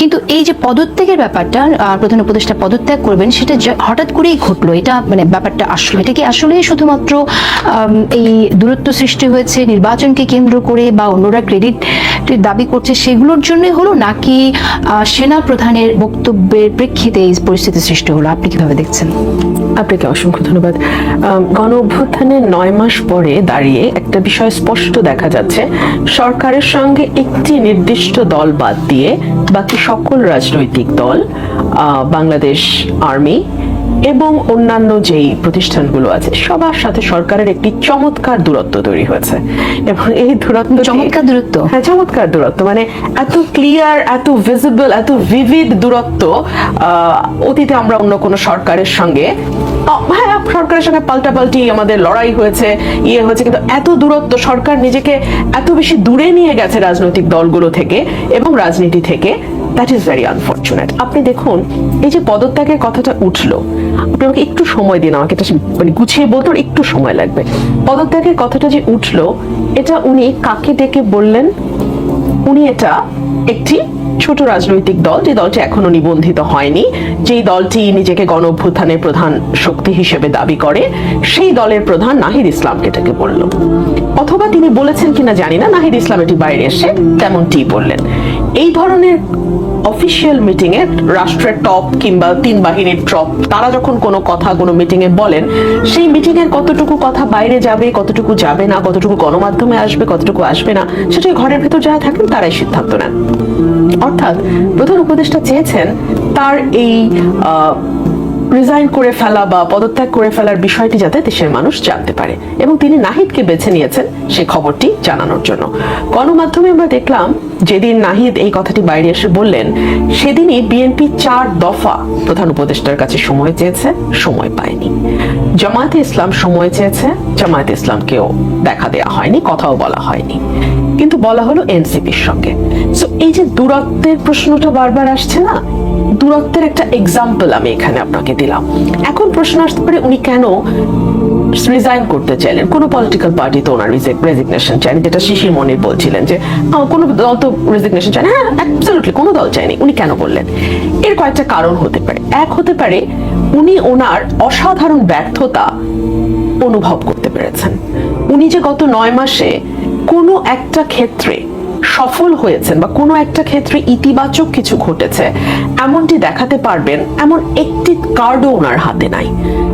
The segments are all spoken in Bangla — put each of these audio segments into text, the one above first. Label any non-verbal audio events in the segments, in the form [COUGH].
কিন্তু এই যে পদত্যাগের ব্যাপারটা প্রধান উপদেষ্টা পদত্যাগ করবেন, সেটা হঠাৎ করেই ঘটলো, এটা মানে ব্যাপারটা আসলে, এটা কি আসলে শুধুমাত্র এই দূরত্ব সৃষ্টি হয়েছে, নির্বাচনকে কেন্দ্র করে বা অন্যরা ক্রেডিট দাবি করছে, সেগুলোর জন্য হলো, নাকি সেনা প্রধানের বক্তব্যের প্রেক্ষিতে এই পরিস্থিতি সৃষ্টি হলো? আপনি কীভাবে দেখছেন? আপনাকে অসংখ্য ধন্যবাদ। গণ অভ্যুত্থানের নয় মাস পরে দাঁড়িয়ে একটা বিষয় স্পষ্ট দেখা যাচ্ছে। সরকারের সঙ্গে একটি নির্দিষ্ট দল বাদ দিয়ে বাকি সকল রাজনৈতিক দল বাংলাদেশ আর্মি এবং অন্যান্য যেই প্রতিষ্ঠানগুলো আছে সবার সাথে সরকারের একটি চমৎকার দূরত্ব তৈরি হয়েছে এবং এই দূরত্ব চমৎকার দূরত্ব? হ্যাঁ চমৎকার দূরত্ব মানে এত ক্লিয়ার এত ভিজিবল এত ভিভিড দূরত্ব আহ, অতীতে আমরা অন্য কোনো সরকারের সঙ্গে হ্যাঁ সরকারের সঙ্গে পাল্টাপাল্টি আমাদের লড়াই হয়েছে ইয়ে হয়েছে কিন্তু এত দূরত্ব সরকার নিজেকে এত বেশি দূরে নিয়ে গেছে রাজনৈতিক দলগুলো থেকে এবং রাজনীতি থেকে দ্যাট ইজ ভেরি আনফর্চুনেট আপনি দেখুন, এই যে পদত্যাগের কথাটা উঠল, আপনি আমাকে একটু সময় দিন, আমাকে এটা মানে গুছিয়ে বলতে একটু সময় লাগবে। পদত্যাগের কথাটা যে উঠল, এটা উনি কাকে ডেকে বললেন? উনি এটা একটি ছোট রাজনৈতিক দল, যে দলটি এখনও নিবন্ধিত হয়নি, যেই দলটি নিজেকে গণ প্রধান শক্তি হিসেবে দাবি করে, সেই দলের প্রধান নাহিদ ইসলামকে এটাকে বলল। অথবা তিনি বলেছেন কিনা জানি না, নাহিদ ইসলাম এটি বাইরে এসে তেমনটি বললেন। এই ধরনের অফিসিয়াল মিটিং এ রাষ্ট্রের টপ কিংবা তিন বাহিনীর টপ তারা যখন কোনো কথা, কোনো মিটিং এ বলেন, সেই মিটিং এর কতটুকু কথা বাইরে যাবে, কতটুকু যাবে না, কতটুকু গণমাধ্যমে আসবে, কতটুকু আসবে না, সেটা ঘরের ভেতর যারা থাকেন, তারাই সিদ্ধান্ত নেন। অর্থাৎ প্রধান উপদেষ্টা চেয়েছেন তার এই রিজাইন করে ফেলা বা পদত্যাগ করে ফেলার বিষয়টি যাতে দেশের মানুষ জানতে পারে। এবং তিনি নাহিদকে বেছে নিয়েছেন সেই খবরটি জানানোর জন্য। গণমাধ্যমে আমরা দেখলাম, যেদিন নাহিদ এই কথাটি বাইরে এসে বললেন, সেদিনই বিএনপি চার দফা প্রধান উপদেষ্টার কাছে সময় চেয়েছে, সময় পায়নি। জামায়াতে ইসলাম সময় চেয়েছে, জামায়াতে ইসলামকেও দেখা দেওয়া হয়নি, কথাও বলা হয়নি। কিন্তু বলা হলো এনসিপির সঙ্গে। সো এই যে দূরত্বের প্রশ্নটা বারবার আসছে না দূরত্বের একটা এক্সাম্পল আমি এখানে আপনাকে দিলাম। এখন প্রশ্ন আসতে পারে উনি কেন রিজাইন করতে চাইলেন? কোন পলিটিক্যাল পার্টি তো ওনার রেজিগনেশন চায়নি, যেটা শিশির মনির বলছিলেন যে কোনো দল তো রেজিগনেশন চায় না। হ্যাঁ অ্যাবসলিউটলি কোনো দল চায়নি। উনি কেন বললেন? এর কয়েকটা কারণ হতে পারে। এক হতে পারে, উনি ওনার অসাধারণ ব্যর্থতা অনুভব করতে পেরেছেন। উনি যে গত নয় মাসে কোনো একটা ক্ষেত্রে সফল হয়েছেন বা কোনো একটা ক্ষেত্রে ইতিবাচক কিছু ঘটেছে এমনটি দেখাতে পারবেন এমন একটি কার্ডও ওনার হাতে নাই।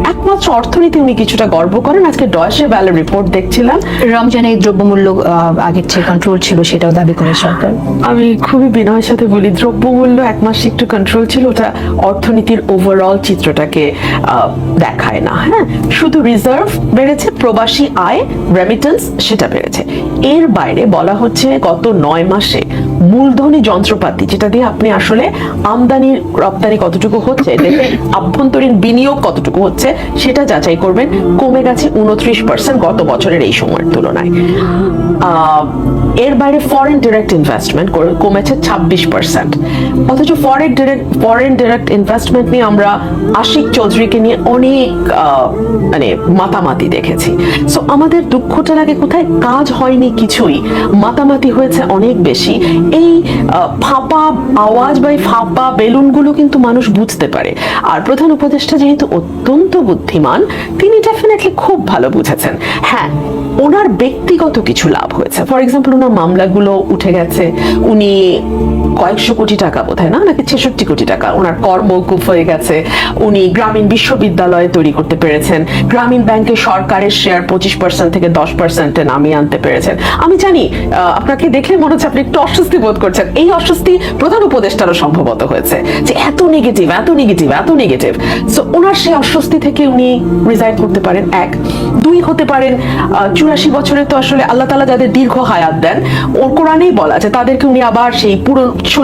একমাত্র অর্থনীতি উনি কিছুটা গর্ব করেন। আজকে ডয়সে ভ্যালের রিপোর্ট দেখছিলাম। রমজানে দ্রব্যমূল্য আগের চেয়ে কন্ট্রোল ছিল সেটাও দাবি করে সরকার। আমি খুবই বিনয়ের সাথে বলি দ্রব্যমূল্য এক মাস একটু কন্ট্রোল ছিল ওটা অর্থনীতির ওভারঅল চিত্রটাকে আহ, দেখায় না হ্যাঁ? শুধু রিজার্ভ বেড়েছে প্রবাসী আয় রেমিটেন্স সেটা বেড়েছে। এর বাইরে বলা হচ্ছে গত নয় মাসে মূলধনী যন্ত্রপাতি, যেটা দিয়ে আপনি আসলে আমদানি রপ্তানি কতটুকু হচ্ছে আভ্যন্তরীণ বিনিয়োগ কতটুকু হচ্ছে, সেটা যাচাই করবেন। কমে গেছে উনত্রিশ পার্সেন্ট গত বছরের এই সময়ের তুলনায়। এর বাইরে ফরেন ডিরেক্ট ইনভেস্টমেন্ট কমেছে ছাব্বিশ পার্সেন্ট অথচ foreign direct foreign direct investment নিয়ে আমরা আশিক চৌধুরীকে নিয়ে অনেক মানে মাতামাতি দেখেছি। সো আমাদের দুঃখটা লাগে কোথায়? কাজ হয়নি কিছুই। মাতামাতি হয়েছে অনেক বেশি। এই ফাঁপা আওয়াজ বা এই ফাঁপা বেলুনগুলো কিন্তু মানুষ বুঝতে পারে। আর প্রধান উপদেষ্টা যেহেতু অত্যন্ত বুদ্ধিমান, তিনি ডেফিনেটলি খুব ভালো বুঝেছেন। হ্যাঁ ওনার ব্যক্তিগত কিছু লাভ হয়েছে। ফর এক্সাম্পল মামলাগুলো উঠে গেছে। উনি কয়েকশো কোটি টাকা বোধহয়, না? নাকি ছেষট্টি কোটি টাকা? ওনার কর মৌকুফ হয়ে গেছে। উনি গ্রামীণ বিশ্ববিদ্যালয় তৈরি করতে পেরেছেন। গ্রামীণ ব্যাংকে সরকারের শেয়ার পঁচিশ পার্সেন্ট থেকে দশ পার্সেন্টে নামিয়ে আনতে পেরেছেন। আমি জানি আপনাকে দেখলে মনে হচ্ছে আপনি একটু অস্বস্তি বোধ করছেন। এই অস্বস্তি প্রধান উপদেষ্টারও সম্ভবত হয়েছে যে এত নেগেটিভ এত নেগেটিভ এত নেগেটিভ সো ওনার সেই অস্বস্তি থেকে উনি রিজাইন করতে পারেন, এক। দুই হতে পারেন চুরাশি বছরে তো আসলে আল্লাহ তালা যাদের দীর্ঘ হায়াত দেন ওর কোরআনেই বলা আছে তাদেরকে উনি আবার সেই পুরো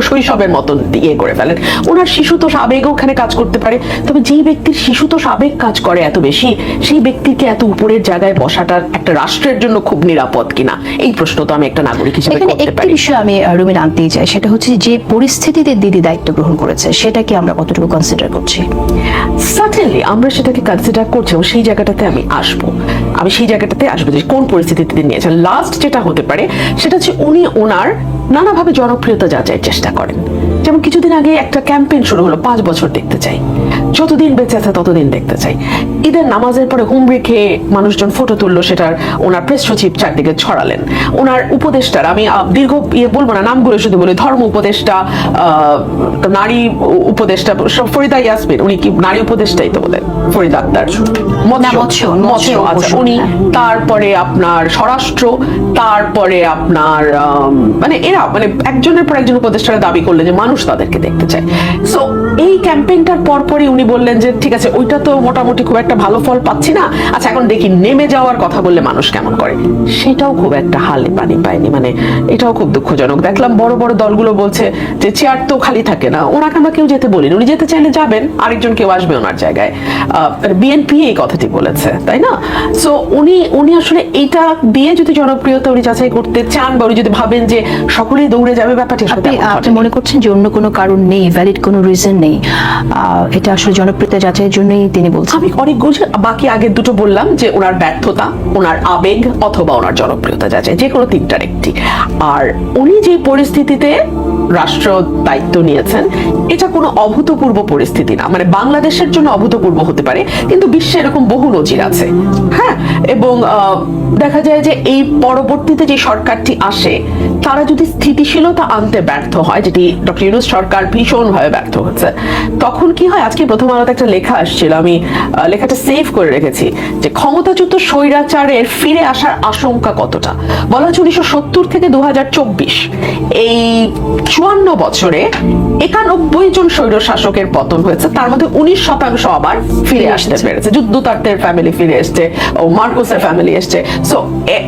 শৈশবের মতন ইয়ে করে ফেলেন। ওনার শিশু তো আবেগও ওখানে কাজ করতে পারে তবে যেই ব্যক্তির শিশু তো আবেগ কাজ করে এত বেশি সেই ব্যক্তিকে এত উপরের জায়গায় বসাটা একটা রাষ্ট্রের জন্য খুব নিরাপদ কিনা? এই প্রশ্ন তো আমি একটা নাগরিক হিসেবে করতে পারি। বিষয় আমি রুমিন আনতেই চাই সেটা হচ্ছে যে পরিস্থিতিতে দিদি দায়িত্ব গ্রহণ করেছে সেটাকে আমরা কতটুকু কনসিডার করছি? সার্টেনলি আমরা সেটাকে কনসিডার করছি এবং সেই জায়গাটাতে আমি আসব। আমি সেই জায়গাটাতে আসব যে কোন পরিস্থিতিতে তিনি নিয়েছেন লাস্ট যেটা হতে পারে, সেটা হচ্ছে উনি ওনার নানাভাবে জনপ্রিয়তা যাচাইয়ের চেষ্টা করেন। যেমন কিছুদিন আগে একটা ক্যাম্পেইন শুরু হলো পাঁচ বছর দেখতে চাই। যতদিন বেঁচে আছে ততদিন দেখতে চাই। ঈদের নামাজের পরে হুম রেখে মানুষজন ফটো তুললো সেটার ওনার প্রেস সচিব চারদিকে ছড়ালেন। ওনার উপদেষ্টার আমি দীর্ঘ ইয়ে বলব না নামগুলো শুধু বলি ধর্ম উপদেষ্টা নারী উপদেষ্টা ফরিদা ইয়াসমিন উনি কি নারী উপদেষ্টাই তো বলেন ফরিদা আক্তার। আচ্ছা উনি হ্যাঁ। তারপরে আপনার স্বরাষ্ট্র তারপরে আপনার মানে এরা মানে একজনের পর একজন উপদেষ্টারা দাবি করলেন যে মানুষ তাদেরকে দেখতে চায়। সো এই ক্যাম্পেইনটার পরপরই উনি বললেন যে ঠিক আছে ওইটা তো মোটামুটি খুব একটা ভালো ফল পাচ্ছি না। আচ্ছা এখন দেখি নেমে যাওয়ার কথা বললে মানুষ কেমন করে? সেটাও খুব একটা হালে পানি পায়নি মানে এটাও খুব দুঃখজনক। দেখলাম বড় বড় দলগুলো বলছে যে চেয়ার তো খালি থাকে না। ওনাকে আমরা কেউ যেতে বলিনি। উনি যেতে চাইলে যাবেন আরেকজন কেউ আসবে ওনার জায়গায়। বিএনপি এই কথাটি বলেছে তাই না? সো উনি উনি আসলে এটা দিয়ে যদি জনপ্রিয়তা উনি যাচাই করতে চান বা উনি যদি ভাবেন যে সকলেই দৌড়ে যাবে ব্যাপারটি আপনি। মনে করছেন যে অন্য কোনো কারণ নেই ভ্যালিড কোনো রিজন নেই এটা আসলে জনপ্রিয়তা যাচাইয়ের জন্যই তিনি বলছেন। আমি অনেক বাকি আগে দুটো বললাম যে ওনার ব্যর্থতা, ওনার আবেগ অথবা ওনার জনপ্রিয়তা যাচাই, যে কোনো তিনটার একটি। আর উনি যে পরিস্থিতিতে রাষ্ট্র দায়িত্ব নিয়েছেন, এটা কোনো অভূতপূর্ব পরিস্থিতি না। মানে বাংলাদেশের জন্য অভূতপূর্ব হতে পারে, কিন্তু বিশ্বে এরকম বহু নজির আছে। হ্যাঁ? এবং দেখা যায় যে এই পরবর্তীতে যে সরকারটি আসে, তারা যদি স্থিতিশীলতা আনতে ব্যর্থ হয়, যেটি ডক্টর ইউনুস সরকার ভীষণভাবে ব্যর্থ হচ্ছে তখন কি হয়? আজকে প্রথম আলোতে একটা লেখা আসছিল, আমি লেখাটা সেভ করে রেখেছি, যে ক্ষমতাচ্যুত স্বৈরাচারের ফিরে আসার আশঙ্কা কতটা? বলা হচ্ছে উনিশশো সত্তর থেকে দু হাজার চব্বিশ, এই চুয়ান্ন বছরে একানব্বই জন স্বৈর শাসকের পতন হয়েছে। তার মধ্যে উনিশ শতাংশ আবার ফিরে আসতে পেরেছে। যুদ্ধতার্থের ফ্যামিলি ফিরে এসছে ও মার্কোসের ফ্যামিলি এসছে। সো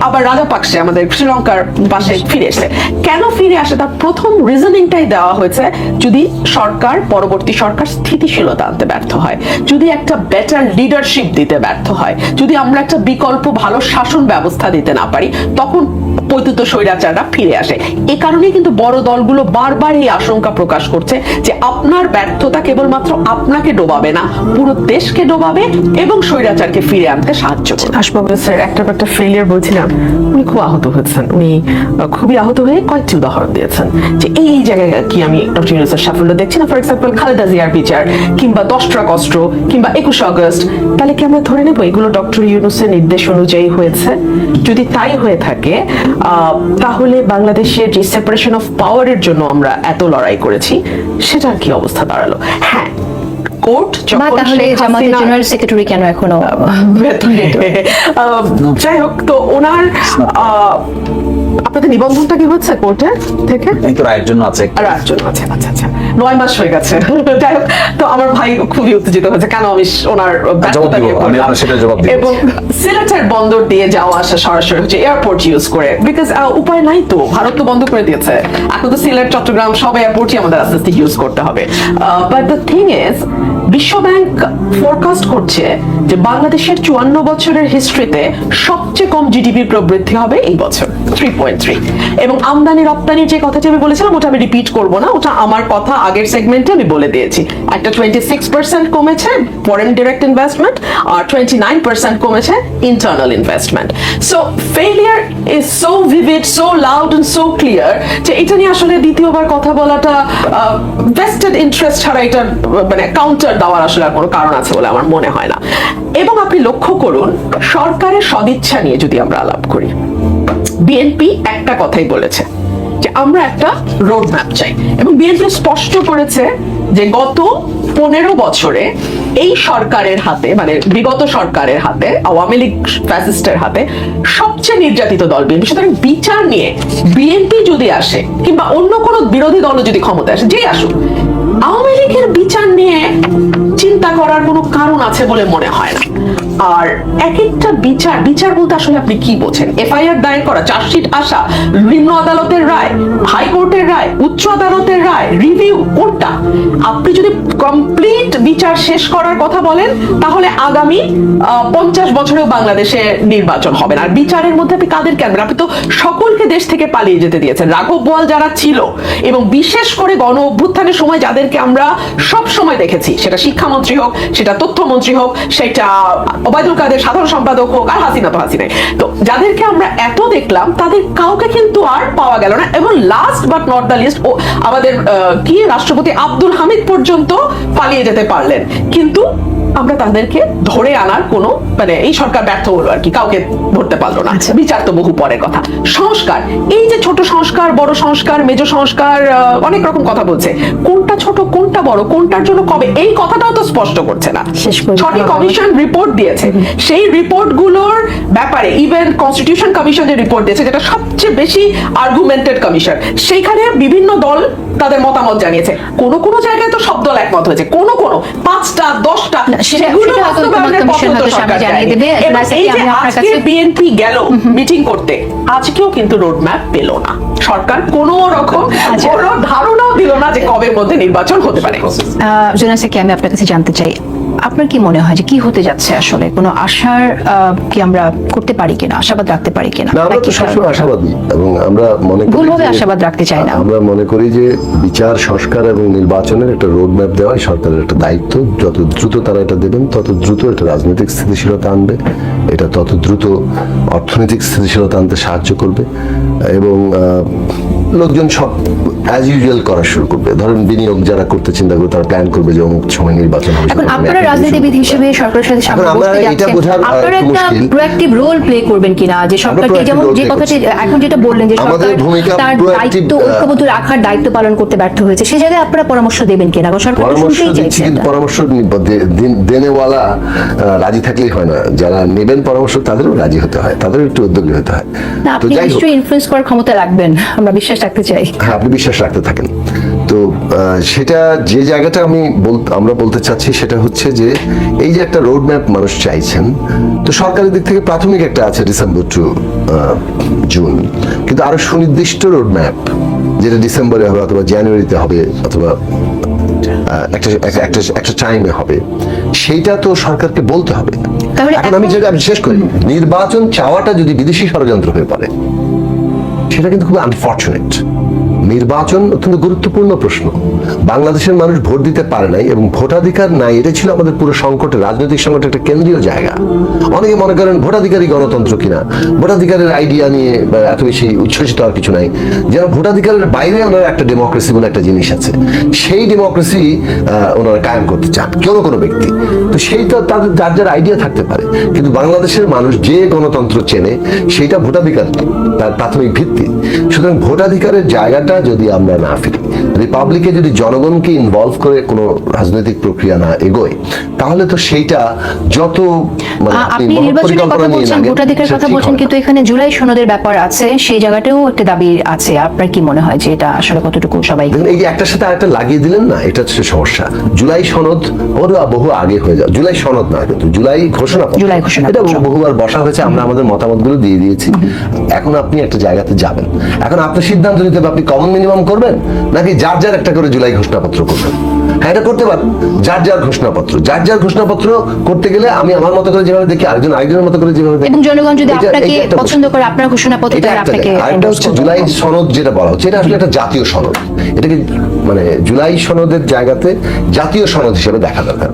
আবার রাজাপাকসে আমাদের শ্রীলঙ্কার পাশে ফিরে এসছে। কেন ফিরে আসে? তার প্রথম রিজনিংটাই দেওয়া হয়েছে যদি সরকার পরবর্তী সরকার স্থিতিশীলতা আনতে ব্যর্থ হয় যদি একটা বেটার লিডারশিপ দিতে ব্যর্থ হয় যদি আমরা একটা বিকল্প ভালো শাসন ব্যবস্থা দিতে না পারি তখন পৈতুত স্বৈরাচাররা ফিরে আসে। এ কারণেই কিন্তু বড় দলগুলো বারবার এই আশঙ্কা প্রকাশ করছে যে আপনার ব্যর্থতা কেবলমাত্র আপনাকে ডোবাবে না, পুরো দেশকে ডোবাবে এবং স্বৈরাচারকে ফিরে আনতে সাহায্য স্যার, একটা একটা ফেলিয়ার বলছিলাম। উনি খুব আহত হয়েছেন উনি খুবই আহত হয়ে কয়েকটি উদাহরণ দিয়েছেন। যে এই জায়গায় কি আমি ডক্টর ইউনুসের সাফল্য দেখছি না? ফর এক্সাম্পল খালেদা জিয়ার বিচার, কিংবা দশটা কষ্ট, কিংবা একুশ তাহলে কি আমরা ধরে নেব এগুলো ডক্টর ইউনুসের নির্দেশ অনুযায়ী হয়েছে? যদি তাই হয়ে থাকে তাহলে বাংলাদেশের যে সেপারেশন অফ পাওয়ারের জন্য আমরা এত লড়াই করেছি, সেটার কি অবস্থা দাঁড়াল? হ্যাঁ কোর্ট তাহলে জামাতের জেনারেল সেক্রেটারি কেন এখনও [LAUGHS] যাই হোক তো ওনার আপনাদের নিবন্ধনটা কি হচ্ছে কোর্টে থেকে? এই তো রায়ের জন্য আছে আছে আচ্ছা আচ্ছা নয় মাস হয়ে গেছে। [LAUGHS] যাই হোক তো আমার ভাই খুবই উত্তেজিত হয়েছে কেন আমি ওনার দিব। এবং সিলেটের বন্দর দিয়ে যাওয়া আসা সরাসরি হচ্ছে এয়ারপোর্ট ইউজ করে। বিকজ উপায় নাই তো ভারত তো বন্ধ করে দিয়েছে। এখন তো সিলেট চট্টগ্রাম সব এয়ারপোর্টই আমাদের আস্তে আস্তে ইউজ করতে হবে। But the thing is forecast করছে যে বাংলাদেশের চুয়ান্ন বছরের হিস্ট্রিতে সবচেয়ে কম জিডিপি প্রবৃদ্ধি হবে এই বছর থ্রি পয়েন্ট থ্রি এবং আমদানি রপ্তানির যে কথাটি আমি বলেছিলাম, ওটা আমি রিপিট করব না, ওটা আমার কথা আগের সেগমেন্টে আমি বলে দিয়েছি। একটা টোয়েন্টি সিক্স পার্সেন্ট কমেছে ফরেন ডিরেক্ট ইনভেস্টমেন্ট আর টোয়েন্টি নাইন পার্সেন্ট কমেছে internal investment so failure is so vivid so loud and so clear যে এটা নিয়ে আসলে দ্বিতীয়বার কথা বলাটা ভেস্টেড ইন্টারেস্ট ছাড়া এটা মানে কাউন্টার দেওয়ার আসলে কোনো কারণ আছে বলে আমার মনে হয় না। এবং আপনি লক্ষ্য করুন, সরকারের সদিচ্ছা নিয়ে যদি আমরা আলাপ করি বিএনপি একটা কথাই বলেছে যে আমরা একটা রোড ম্যাপ চাই। এবং বিএনপি স্পষ্ট করেছে যে গত পনেরো বছরে এই সরকারের হাতে মানে বিগত সরকারের হাতে, আওয়ামী লীগ ফ্যাসিস্টের হাতে সবচেয়ে নির্যাতিত দল বিএনপি সুতরাং বিচার নিয়ে বিএনপি যদি আসে, কিংবা অন্য কোনো বিরোধী দলও যদি ক্ষমতায় আসে, যেই আসুক আওয়ামী লীগের বিচার নিয়ে চিন্তা করার কোনো কারণ আছে বলে মনে হয় না। আর এক একটা বিচার বিচার বলতে আসলে আপনি কি বোঝেন? এফআইআর দায়ের করা, চার্জশিট আসা নিম্ন আদালতের রায় হাইকোর্টের রায়, উচ্চ আদালতের রায় রিভিউ কোনটা? আপনি যদি কমপ্লিট বিচার শেষ করার কথা বলেন, তাহলে আগামী পঞ্চাশ বছরেও বাংলাদেশে নির্বাচন হবে না। আর বিচারের মধ্যে আপনি কাদেরকে আনবেন আপনি তো সকলকে দেশ থেকে পালিয়ে যেতে দিয়েছেন। রাঘব বোয়াল যারা ছিল, এবং বিশেষ করে গণ অভ্যুত্থানের সময় যাদেরকে আমরা সব সময় দেখেছি, সেটা শিক্ষামন্ত্রী হোক, সেটা তথ্যমন্ত্রী হোক, সেটা ওবায়দুল কাদের সাধারণ সম্পাদক হোক আর হাসিনা তো হাসিনাই। তো যাদেরকে আমরা এত দেখলাম, তাদের কাউকে কিন্তু আর পাওয়া গেল না। এবং last but not the least আমাদের কি? রাষ্ট্রপতি আব্দুল হামিদ পর্যন্ত পালিয়ে যেতে পারলেন। কিন্তু আমরা তাদেরকে ধরে আনার কোনো মানে এই সরকার ব্যর্থ হলো আর কি কাউকে ধরতে পারল না। আচ্ছা। বিচার তো বহু পরের কথা। সংস্কার এই যে ছোট সংস্কার বড় সংস্কার মেজ সংস্কার অনেক রকম কথা বলছে। কোনটা ছোট কোনটা বড় কোনটার জন্য কবে এই কথাটাও তো স্পষ্ট করছে না। ছটি কমিশন রিপোর্ট দিয়েছে। সেই রিপোর্টগুলোর ব্যাপারে ইভেন কনস্টিটিউশন কমিশন যে রিপোর্ট দিয়েছে যেটা সবচেয়ে বেশি আর্গুমেন্টেড কমিশন সেইখানে বিভিন্ন দল তাদের মতামত জানিয়েছে। কোন কোন জায়গায় তো সব দল একমত হয়েছে। কোন কোন পাঁচটা দশটা বিএনপি গেল মিটিং করতে আজকেও কিন্তু রোড ম্যাপ পেল না। সরকার কোনো রকম আচ্ছা। কোনো ধারণাও দিল না যে কবে মধ্যে নির্বাচন হতে পারে। জোনাসকে আমি আপনার কাছে জানতে চাই? আপনার কি মনে হয় যে কি হতে যাচ্ছে আসলে? কোনো আশার কি আমরা করতে পারি কিনা আশাবাদ রাখতে পারি কিনা? না আমরা তো সবসময় আশাবাদী এবং আমরা মনে করি ভুলভাবে আশাবাদ রাখতে চাই না। আমরা মনে করি যে বিচার সংস্কার এবং নির্বাচনের একটা রোড ম্যাপ দেওয়াই সরকারের একটা দায়িত্ব। যত দ্রুত তারা এটা দেবেন তত দ্রুত এটা রাজনৈতিক স্থিতিশীলতা আনবে। এটা তত দ্রুত অর্থনৈতিক স্থিতিশীলতা আনতে সাহায্য করবে এবং লোকজন সব অ্যাজ ইউজুয়াল করা শুরু করবে। ধরেন বিনিয়োগ যারা করতে চিন্তা করবে তারা প্ল্যান করবে যে অমুক সময় নির্বাচন হবে এখন আপনারা রাজনীতিবিদ হিসেবে সরকারের সাথে সামনে এটা বোঝার, আপনারা একটা। প্রোঅ্যাক্টিভ রোল প্লে করবেন কিনা? যে সরকারকে যেমন যে কথাটি এখন যেটা বললেন যে সরকার তার দায়িত্ব ঐক্যবদ্ধ রাখার দায়িত্ব পালন করতে ব্যর্থ হয়েছে। সেই জায়গায় আপনারা পরামর্শ দেবেন কিনা? কারণ সরকার পরামর্শ শুনতেই চাইছে কিন্তু পরামর্শ দেনেওয়ালা রাজি থাকলেই হয় না। যারা নেবেন পরামর্শ তাদেরও রাজি হতে হয় তাদেরও একটু উদ্যোগী হতে হয়। না আপনি যাই নিশ্চয়ই ইনফ্লুয়েন্স করার ক্ষমতা রাখবেন। আমরা বিশ্বাস রাখতে চাই। হ্যাঁ আপনি বিশ্বাস রাখতে থাকেন। তো সেটা যে জায়গাটা আমি আমরা বলতে চাচ্ছি সেটা হচ্ছে যে এই যে একটা রোড ম্যাপ মানুষ চাইছেন তো সরকারের দিক থেকে প্রাথমিক একটা আছে ডিসেম্বর টু জুন। কিন্তু আরও সুনির্দিষ্ট রোড ম্যাপ যেটা ডিসেম্বরে হবে অথবা জানুয়ারিতে হবে অথবা একটা একটা- টাইমে হবে সেইটা তো সরকারকে বলতে হবে। এখন আমি যেটা আমি শেষ করি নির্বাচন চাওয়াটা যদি বিদেশি ষড়যন্ত্র হয়ে পড়ে সেটা কিন্তু খুব আনফর্চুনেট নির্বাচন অত্যন্ত গুরুত্বপূর্ণ প্রশ্ন। বাংলাদেশের মানুষ ভোট দিতে পারে নাই এবং ভোটাধিকার নাই এটা ছিল আমাদের পুরো সংকটে রাজনৈতিক সংকটের একটা কেন্দ্রীয় জায়গা। অনেকে মনে করেন ভোটাধিকারী গণতন্ত্র কিনা, ভোটাধিকারের আইডিয়া নিয়ে এত বেশি উচ্ছ্বসিত আর কিছু নাই। যেন ভোটাধিকারের বাইরে ওনার একটা ডেমোক্রেসি বলে একটা জিনিস আছে। সেই ডেমোক্রেসি ওনারা কায়েম করতে চান, কোনো কোনো ব্যক্তি। তো সেইটা তাদের, যার যার আইডিয়া থাকতে পারে। কিন্তু বাংলাদেশের মানুষ যে গণতন্ত্র চেনে, সেইটা ভোটাধিকার, তার প্রাথমিক ভিত্তি। সুতরাং ভোটাধিকারের জায়গাটা যদি আমরা না ফিরি রিপাবলিকে যদি জনগণকে ইনভলভ করে কোনো রাজনৈতিক প্রক্রিয়া না এগোয় তাহলে তো সেইটা যত মানে আপনি নির্বাচনের কথা বলছেন ভোটাধিকার কথা বলছেন কিন্তু এখানে জুলাই সনদের ব্যাপার আছে সেই জায়গাটাও একটা দাবি আছে। আপনার কি মনে হয় যে এটা আসলে কতটুকু সবাই এই যে একটার সাথে আরেকটা লাগিয়ে দিলেন না এটা হচ্ছে সমস্যা। জুলাই সনদ ওর বহু আগে হয়ে যাও জুলাই সনদ না কিন্তু জুলাই ঘোষণা জুলাই ঘোষণাপত্র। এটা বহুবার বসা হয়েছে আমরা আমাদের মতামতগুলো দিয়ে দিয়েছি। এখন আপনি একটা জায়গাতে যাবেন। এখন আপনি সিদ্ধান্ত নিতে হবে আপনি কমন মিনিমাম করবেন? নাকি যার যার একটা করে জুলাই ঘোষণাপত্র করবেন? হ্যাঁ এটা করতে পারেন। যার যার ঘোষণাপত্র। যার যার ঘোষণাপত্র করতে গেলে আমি আমার মতো করে যেভাবে দেখি আরেকজন আরেকজনের মতো করে যেভাবে দেখি। জনগণ যদি আপনাকে পছন্দ করে আপনার ঘোষণাপত্র এটা আপনাকে। আরেকটা হচ্ছে জুলাই সনদ যেটা বলা হচ্ছে। এটা আসলে একটা জাতীয় সনদ। এটাকে মানে জুলাই সনদের জায়গাতে জাতীয় সনদ হিসেবে দেখা দরকার।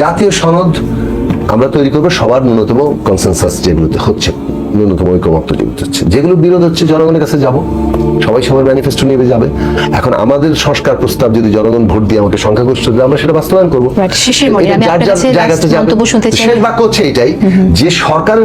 জাতীয় সনদ আমরা তৈরি করব সবার ন্যূনতম কনসেনসাস যেগুলোতে হচ্ছে ন্যূনতম ঐক্যমত্য যেগুলো হচ্ছে। যেগুলো বিরোধ হচ্ছে জনগণের কাছে যাব। সবাই সবার ম্যানিফেস্টো নিয়ে যাবে। এখন আমাদের সংস্কার প্রস্তাব যদি জনগণ ভোট দিয়ে আমাকে সংখ্যাগরিষ্ঠ দেবে আমরা সেটা বাস্তবায়ন করব। শেষ বাক্য হচ্ছে এটাই যে সরকার